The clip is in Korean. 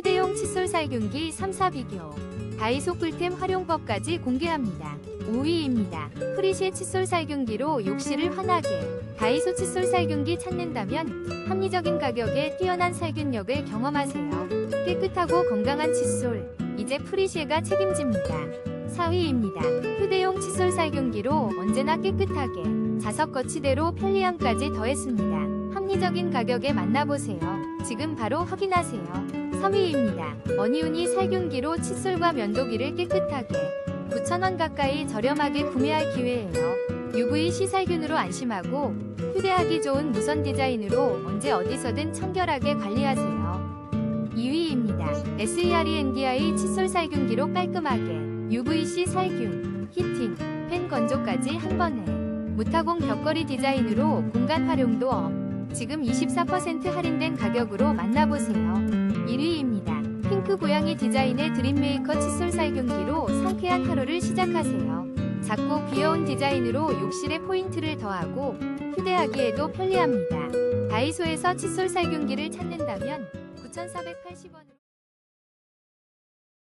휴대용 칫솔 살균기 3사 비교. 다이소 꿀템 활용법까지 공개합니다. 5위입니다. 프리시의 칫솔 살균기로 욕실을 환하게. 다이소 칫솔 살균기 찾는다면 합리적인 가격에 뛰어난 살균력을 경험하세요. 깨끗하고 건강한 칫솔. 이제 프리시에가 책임집니다. 4위입니다. 휴대용 칫솔 살균기로 언제나 깨끗하게 자석 거치대로 편리함까지 더했습니다. 합리적인 가격에 만나보세요. 지금 바로 확인하세요. 3위입니다. 어니운이 살균기로 칫솔과 면도기를 깨끗하게 9,000원 가까이 저렴하게 구매할 기회예요. UVC 살균으로 안심하고 휴대하기 좋은 무선 디자인으로 언제 어디서든 청결하게 관리하세요. 2위입니다. SERENDI 칫솔 살균기로 깔끔하게 UVC 살균, 히팅, 팬 건조까지 한 번에 무타공 벽걸이 디자인으로 공간 활용도 업. 지금 24% 할인된 가격으로 만나보세요. 1위입니다. 핑크 고양이 디자인의 드림메이커 칫솔 살균기로 상쾌한 하루를 시작하세요. 작고 귀여운 디자인으로 욕실에 포인트를 더하고 휴대하기에도 편리합니다. 다이소에서 칫솔 살균기를 찾는다면 9,480원으로